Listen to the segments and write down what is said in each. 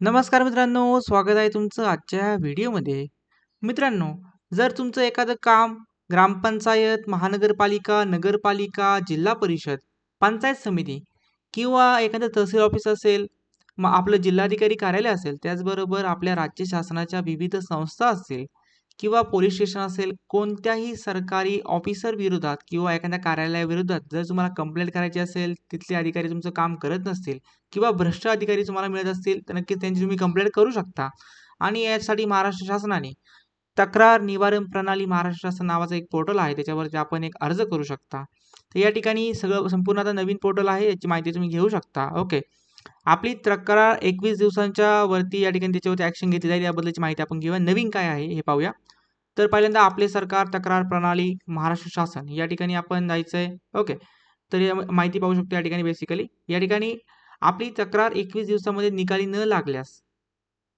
नमस्कार मित्रांनो, स्वागत आहे तुमचं आजच्या व्हिडिओमध्ये. मित्रांनो, जर तुमचं एखादं काम ग्रामपंचायत, महानगरपालिका, नगरपालिका, जिल्हा परिषद, पंचायत समिती किंवा एखादं तहसील ऑफिस असेल, मग आपलं जिल्हाधिकारी कार्यालय असेल, त्याचबरोबर आपल्या राज्य शासनाच्या विविध संस्था असतील किंवा पोलीस स्टेशन असेल, कोणत्याही सरकारी ऑफिसर विरोधात किंवा एखाद्या कार्यालयाविरोधात जर तुम्हाला कंप्लेंट करायची असेल, तिथले अधिकारी तुमचं काम करत नसतील किंवा भ्रष्ट अधिकारी तुम्हाला मिळत असतील, तर नक्कीच त्यांची तुम्ही कंप्लेंट करू शकता. आणि यासाठी महाराष्ट्र शासनाने तक्रार निवारण प्रणाली महाराष्ट्र शासन नावाचं एक पोर्टल आहे, त्याच्यावरती आपण एक अर्ज करू शकता. तर या ठिकाणी सगळं संपूर्ण आता नवीन पोर्टल आहे, याची माहिती तुम्ही घेऊ शकता. ओके. आपली तक्रार 21 दिवसांच्या वरती या ठिकाणी त्याच्यावरती ॲक्शन घेतली जाईल, याबद्दलची माहिती आपण घेऊया. नवीन काय आहे हे पाहूया. तर पहिल्यांदा आपले सरकार तक्रार प्रणाली महाराष्ट्र शासन या ठिकाणी आपण जायचं आहे ओके. तर या माहिती पाहू शकतो या ठिकाणी बेसिकली. या ठिकाणी आपली तक्रार 21 दिवसामध्ये निकाली न लागल्यास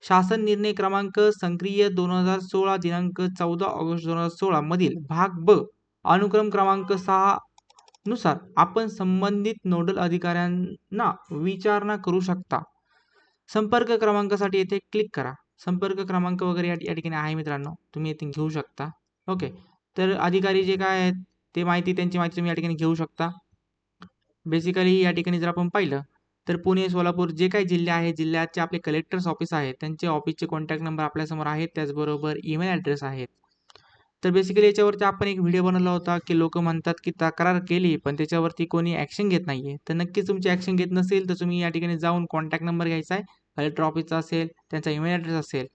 शासन निर्णय क्रमांक संक्रिय 2016 दिनांक 14 ऑगस्ट 2016 मधील भाग ब अनुक्रम क्रमांक सहा नुसार आपण संबंधित नोडल अधिकाऱ्यांना विचारणा करू शकता. संपर्क क्रमांकासाठी येथे क्लिक करा. संपर्क क्रमांक वगैरे या ठिकाणी आहे मित्रांनो, तुम्ही इथे घेऊ शकता. ओके. तर अधिकारी जे काय आहेत, ते माहिती त्यांची माहिती तुम्ही या ठिकाणी घेऊ शकता. बेसिकली या ठिकाणी जर आपण पाहिलं, तर पुणे, सोलापूर जे काही जिल्हे आहेत, जिल्ह्याचे आपले कलेक्टर्स ऑफिस आहेत, त्यांचे ऑफिसचे कॉन्टॅक्ट नंबर आपल्यासमोर आहेत, त्याचबरोबर ईमेल ॲड्रेस आहेत. तर बेसिकली याच्यावरती आपण एक व्हिडिओ बनवला होता, की लोक म्हणतात, की तक्रार केली, पण त्याच्यावरती कोणी ॲक्शन घेत नाही आहे तर नक्कीच तुमची ॲक्शन घेत नसेल, तर तुम्ही या ठिकाणी जाऊन कॉन्टॅक्ट नंबर घ्यायचा आहे, कलेक्टर ऑफिसचा असेल, त्यांचा ईमेल ॲड्रेस असेल,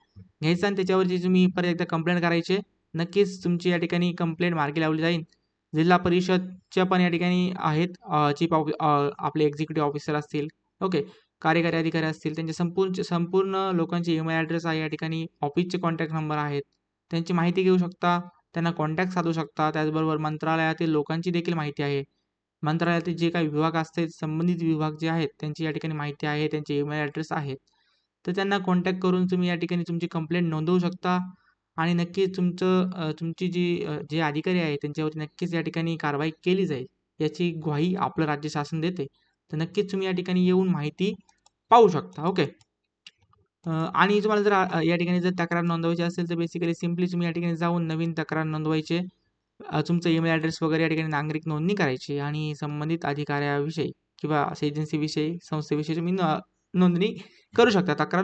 घ्यायचा आणि त्याच्यावरची तुम्ही परत एकदा कंप्लेंट करायचे नक्कीच तुमची या ठिकाणी कंप्लेंट मार्गी लावली जाईल. जिल्हा परिषदच्या पण या ठिकाणी आहेत चीफ ऑफि आपले एक्झिक्युटिव्ह ऑफिसर असतील, ओके. कार्यकारी अधिकारी असतील, त्यांचे संपूर्ण संपूर्ण लोकांचे ईमेल ॲड्रेस आहे या ठिकाणी, ऑफिसचे कॉन्टॅक्ट नंबर आहेत. त्यांची माहिती घेऊ शकता, त्यांना कॉन्टॅक्ट साधू शकता. त्याचबरोबर मंत्रालयातील लोकांची देखील माहिती आहे. मंत्रालयातील जे काही विभाग असतील, संबंधित विभाग जे आहेत, त्यांची या ठिकाणी माहिती आहे, त्यांचे ईमेल ॲड्रेस आहेत. तर त्यांना कॉन्टॅक्ट करून तुम्ही या ठिकाणी तुमची कंप्लेंट नोंदवू शकता आणि नक्कीच तुमचं तुमची जी जे अधिकारी आहे त्यांच्यावरती नक्कीच या ठिकाणी कारवाई केली जाईल, याची ग्वाही आपलं राज्य शासन देते. तर नक्कीच तुम्ही या ठिकाणी येऊन माहिती पाहू शकता. ओके. आणि तुम्हाला जर या ठिकाणी जर तक्रार नोंदवायची असेल, तर बेसिकली सिम्पली तुम्ही या ठिकाणी जाऊन नवीन तक्रार नोंदवायचे तुमचा ईमेल ॲड्रेस वगैरे या ठिकाणी नागरिक नोंदणी करायची आणि संबंधित अधिकाऱ्याविषयी किंवा एजन्सीविषयी, संस्थेविषयी तुम्ही नोंदणी करू शकता. तक्रार